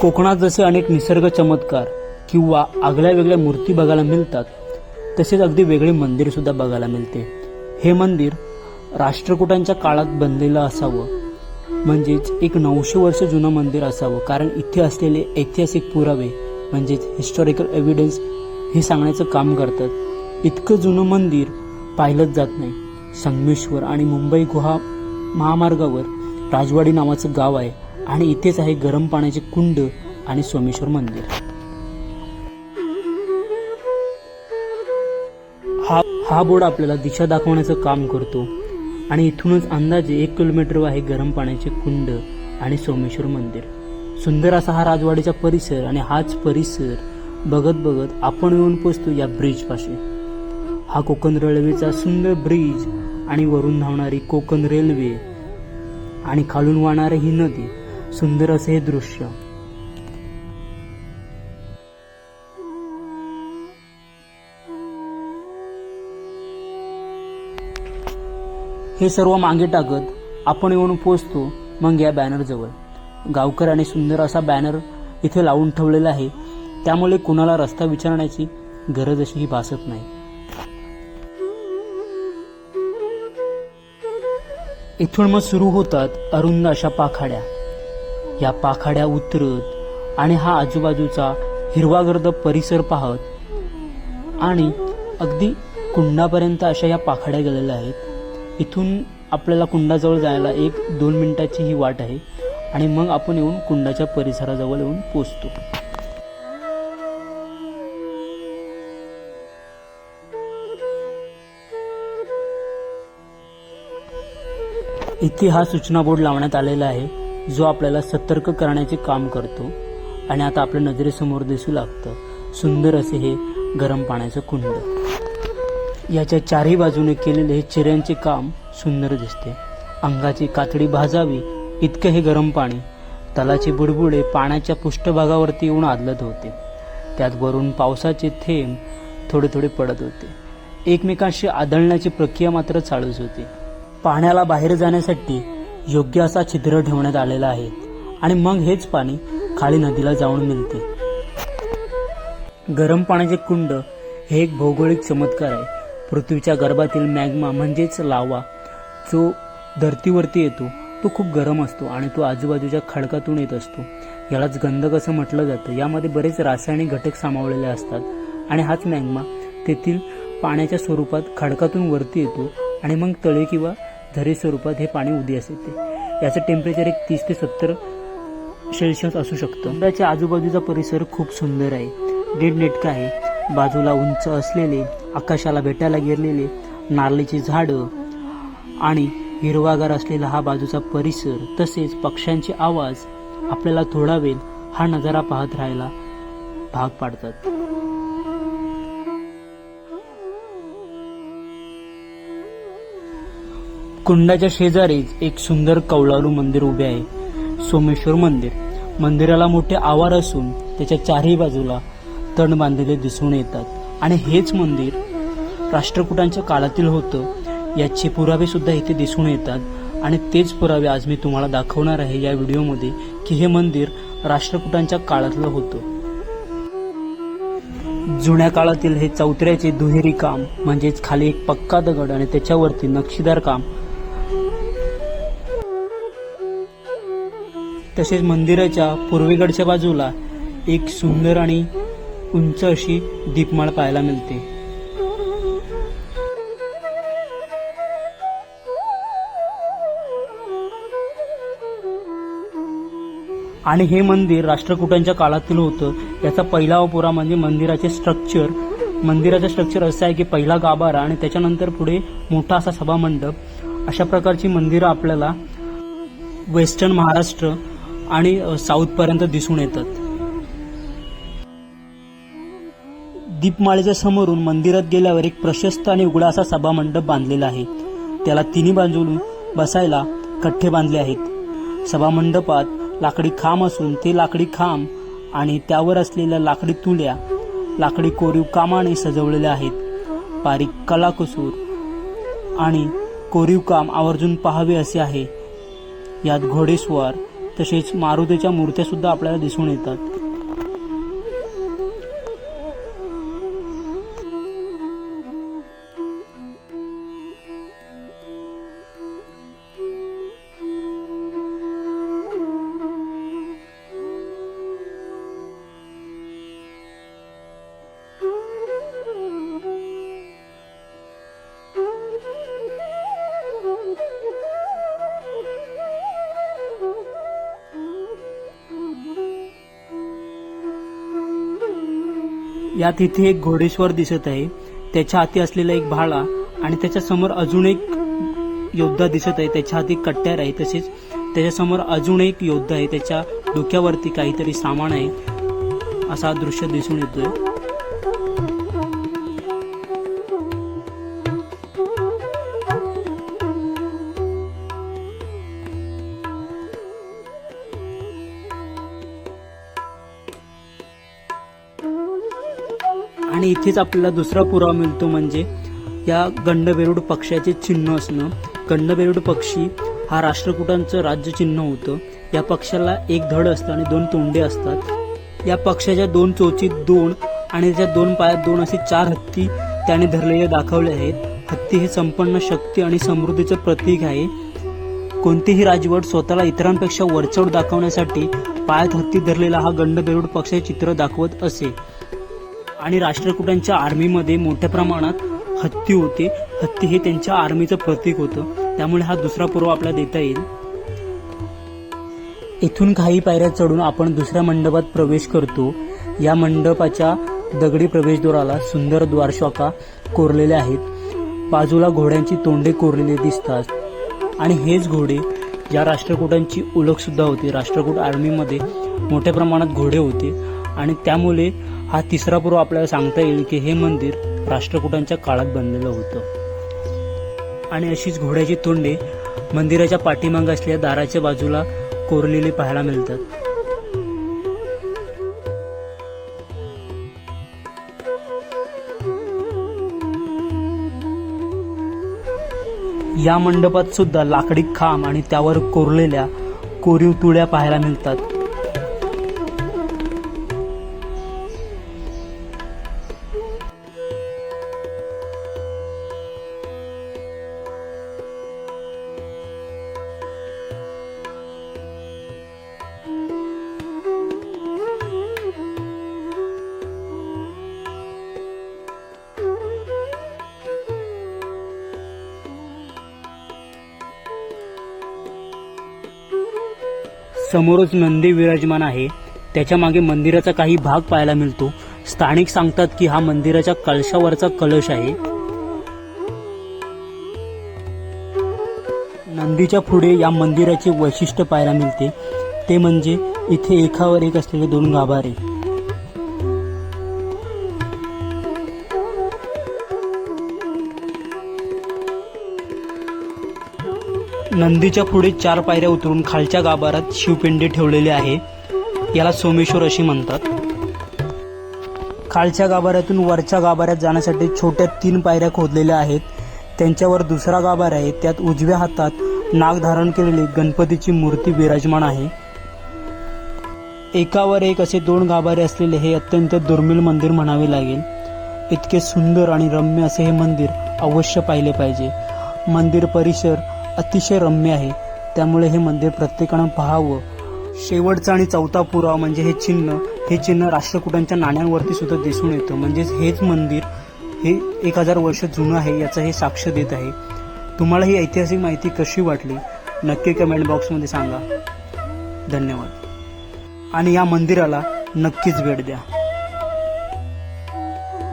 कोकणात जसे अनेक निसर्ग चमत्कार किंवा आगळ्या वेगळ्या मूर्ती बघायला मिळतात तसेच अगदी वेगळे मंदिरसुद्धा बघायला मिळते. हे मंदिर राष्ट्रकुटांच्या काळात बनलेलं असावं म्हणजेच एक नऊशे वर्ष जुनं मंदिर असावं कारण इथे असलेले ऐतिहासिक पुरावे म्हणजेच हिस्टॉरिकल एव्हिडन्स हे सांगण्याचं काम करतात. इतकं जुनं मंदिर पाहिलंच जात नाही. संगमेश्वर आणि मुंबई गुहा महामार्गावर राजवाडी नावाचं गाव आहे. आणि इथेच आहे गरम पाण्याचे कुंड आणि सोमेश्वर मंदिर. हा हा बोर्ड आपल्याला दिशा दाखवण्याचं काम करतो आणि इथूनच अंदाजे एक किलोमीटर आहे गरम पाण्याचे कुंड आणि सोमेश्वर मंदिर. सुंदर असा हा राजवाडीचा परिसर आणि हाच परिसर बघत बघत आपण येऊन पोचतो या ब्रिज पाशी हा कोकण रेल्वेचा सुंदर ब्रिज आणि वरून धावणारी कोकण रेल्वे आणि खालून वाहणारी ही नदी सुंदर असे हे दृश्य. हे सर्व मागे टाकत आपण येऊन पोचतो मग या बॅनर जवळ. गावकर आणि सुंदर असा बॅनर इथे लावून ठेवलेला आहे. त्यामुळे कुणाला रस्ता विचारण्याची गरज अशी ही भासत नाही. इथून मग सुरू होतात अरुंद अशा पाखाड्या. या पाखाड्या उतरत आणि हा आजूबाजूचा हिरवागर्द परिसर पाहत आणि अगदी कुंडापर्यंत अशा या पाखाड्या गेलेल्या आहेत. इथून आपल्याला कुंडाजवळ जायला एक दोन मिनिटाची ही वाट आहे आणि मग आपण येऊन कुंडाच्या परिसराजवळ येऊन पोचतो. इथे हा सूचना बोर्ड लावण्यात आलेला आहे. जो आपल्याला सतर्क करण्याचे काम करतो आणि आता आपल्या नजरेसमोर दिसू लागतं. सुंदर असे हे गरम पाण्याचं कुंड. याच्या चारही बाजूने केलेले हे चिऱ्यांचे काम सुंदर दिसते. अंगाची कातडी भाजावी इतकं हे गरम पाणी तलाचे बुडबुडे पाण्याच्या पृष्ठभागावरती येऊन आदलत होते. त्यात वरून पावसाचे थेंब थोडे थोडे पडत होते. एकमेकांशी आदळण्याची प्रक्रिया मात्र चालूच होती. पाण्याला बाहेर जाण्यासाठी योग्य असा छिद्र ठेवण्यात आलेला आहे. आणि मग हेच पाणी खाली नदीला जाऊन मिळते. गरम पाण्याचे कुंड हे एक भौगोलिक चमत्कार आहे. पृथ्वीच्या गर्भातील मॅग्मा म्हणजेच लावा जो धर्तीवरती येतो तो खूप गरम असतो आणि तो आजूबाजूच्या खडकातून येत असतो. यालाच गंधक असं म्हटलं जातं. यामध्ये बरेच रासायनिक घटक सामावलेले असतात आणि हाच मॅग्मा तेथील पाण्याच्या स्वरूपात खडकातून वरती येतो आणि मग तळे किंवा झरे स्वरूपात हे पाणी उदयास येते. याचं टेम्परेचर एक तीस ते सत्तर सेल्सिअस असू शकतं. त्याच्या आजूबाजूचा परिसर खूप सुंदर आहे. दीड नेटका आहे. बाजूला उंच असलेले आकाशाला भेटायला गेलेले नारळीची झाडं आणि हिरवागार असलेला हा बाजूचा परिसर तसेच पक्ष्यांचे आवाज आपल्याला थोडा वेळ हा नजारा पाहत राहायला भाग पाडतात. कुंडाच्या शेजारीच एक सुंदर कौलारू मंदिर उभे आहे. सोमेश्वर मंदिर. मंदिराला मोठे आवार असून त्याच्या चारही बाजूला तण बांधलेले दिसून येतात. आणि हेच मंदिर राष्ट्रकुटांच्या काळातील होतं. याचे पुरावे सुद्धा इथे दिसून येतात. आणि तेच पुरावे आज मी तुम्हाला दाखवणार आहे या व्हिडिओमध्ये की हे मंदिर राष्ट्रकुटांच्या काळातलं होतं. जुन्या काळातील हे चौथऱ्याचे दुहेरी काम म्हणजेच खाली एक पक्का दगड आणि त्याच्यावरती नक्षीदार काम तसेच मंदिराच्या पूर्वेकडच्या बाजूला एक सुंदर आणि उंच अशी दीपमाळ पाहायला मिळते. आणि हे मंदिर राष्ट्रकुटांच्या काळातील होतं. याचा पहिला पुरा म्हणजे मंदिराचे स्ट्रक्चर मंदिराचं स्ट्रक्चर असं आहे की पहिला गाभारा आणि त्याच्यानंतर पुढे मोठा असा सभामंडप. अशा प्रकारची मंदिरं आपल्याला वेस्टर्न महाराष्ट्र आणि साऊथ पर्यंत दिसून येतात. दीपमाळेच्या समोरून मंदिरात गेल्यावर एक प्रशस्त आणि उघडा असा सभामंडप बांधलेला आहे. त्याला तिन्ही बाजून बसायला कठ्ठे बांधले आहेत. सभामंडपात लाकडी खांब असून ते लाकडी खांब आणि त्यावर असलेल्या लाकडी तुल्या लाकडी कोरीव कामाने सजवलेल्या आहेत. बारीक कलाकुसूर आणि कोरीव काम आवर्जून पाहावे असे आहे. यात घोडेस्वार तसेच मारुतीच्या मूर्त्या सुद्धा आपल्याला दिसून येतात. यात इथे एक घोडेश्वर दिसत आहे. त्याच्या हाती असलेला एक भाळा आणि त्याच्यासमोर अजून एक योद्धा दिसत आहे. त्याच्या हाती कट्ट्यार आहे. तसेच त्याच्यासमोर अजून एक योद्धा आहे. त्याच्या डोक्यावरती काहीतरी सामान आहे. असा दृश्य दिसून येतोय. इथेच आपल्याला दुसरा पुरावा मिळतो म्हणजे या गंडबेरूड पक्षाचे चिन्ह असणं. गंडबेरूड पक्षी हा राष्ट्रकुटांचं राज्य चिन्ह होतं. या पक्षाला एक धड असतं आणि दोन तोंडे असतात. या पक्षाच्या दोन चोचीत दोन आणि त्याच्या दोन पायात दोन असे चार हत्ती त्याने धरलेले दाखवले आहेत. हत्ती हे संपन्न शक्ती आणि समृद्धीचं प्रतीक आहे. कोणतीही राजवट स्वतःला इतरांपेक्षा वरचढ दाखवण्यासाठी पायात हत्ती धरलेला हा गंडबेरूड पक्षाचे चित्र दाखवत असे. आणि राष्ट्रकुटांच्या आर्मीमध्ये मोठ्या प्रमाणात हत्ती होते. हत्ती हे त्यांच्या आर्मीचं प्रतीक होतं. त्यामुळे हा दुसरा पूर्व आपल्याला देता येईल. इथून काही पायऱ्या चढून आपण दुसऱ्या मंडपात प्रवेश करतो. या मंडपाच्या दगडी प्रवेशद्वाराला सुंदर द्वारशाखा कोरलेल्या आहेत. बाजूला घोड्यांची तोंडे कोरलेली दिसतात. आणि हेच घोडे या राष्ट्रकुटांची ओळखसुद्धा होती. राष्ट्रकूट आर्मीमध्ये मोठ्या प्रमाणात घोडे होते. आणि त्यामुळे हा तिसरा पूर्व आपल्याला सांगता येईल की हे मंदिर राष्ट्रकुटांच्या काळात बनलेलं होतं. आणि अशीच घोड्याची तोंडे मंदिराच्या पाठीमाग असलेल्या दाराच्या बाजूला कोरलेली पाहायला मिळतात. या मंडपात सुद्धा लाकडी खांब आणि त्यावर कोरलेल्या कोरीव तुळ्या पाहायला मिळतात. समोरच नंदी विराजमान आहे. त्याच्यामागे मंदिराचा काही भाग पाहायला मिळतो. स्थानिक सांगतात की हा मंदिराच्या कलशावरचा कलश आहे. नंदीच्या पुढे या मंदिराचे वैशिष्ट्य पाहायला मिळते. ते म्हणजे इथे एकावर एक असलेले दोन गाभारे. नंदीच्या पुढे चार पायऱ्या उतरून खालच्या गाभारात शिवपिंडी ठेवलेली आहे. याला सोमेश्वर अशी म्हणतात. खालच्या गाभाऱ्यातून वरच्या गाभाऱ्यात जाण्यासाठी छोट्या तीन पायऱ्या खोदलेल्या आहेत. त्यांच्यावर दुसरा गाभारा आहे. त्यात उजव्या हातात नाग धारण केलेली गणपतीची मूर्ती विराजमान आहे. एकावर एक असे दोन गाभारे असलेले हे अत्यंत दुर्मिळ मंदिर म्हणावे लागेल. इतके सुंदर आणि रम्य असे हे मंदिर अवश्य पाहिले पाहिजे. मंदिर परिसर अतिशय रम्य आहे. त्यामुळे हे मंदिर प्रत्येकानं पाहावं. शेवटचा आणि चौथा पुरावा म्हणजे हे चिन्ह. हे चिन्ह राष्ट्रकुटांच्या नाण्यांवरती सुद्धा दिसून येतं. म्हणजेच हेच मंदिर हे एक हजार वर्ष जुनं आहे याचं हे साक्ष देत आहे. तुम्हाला ही ऐतिहासिक माहिती कशी वाटली? नक्की कमेंट बॉक्समध्ये सांगा. धन्यवाद. आणि या मंदिराला नक्कीच भेट द्या.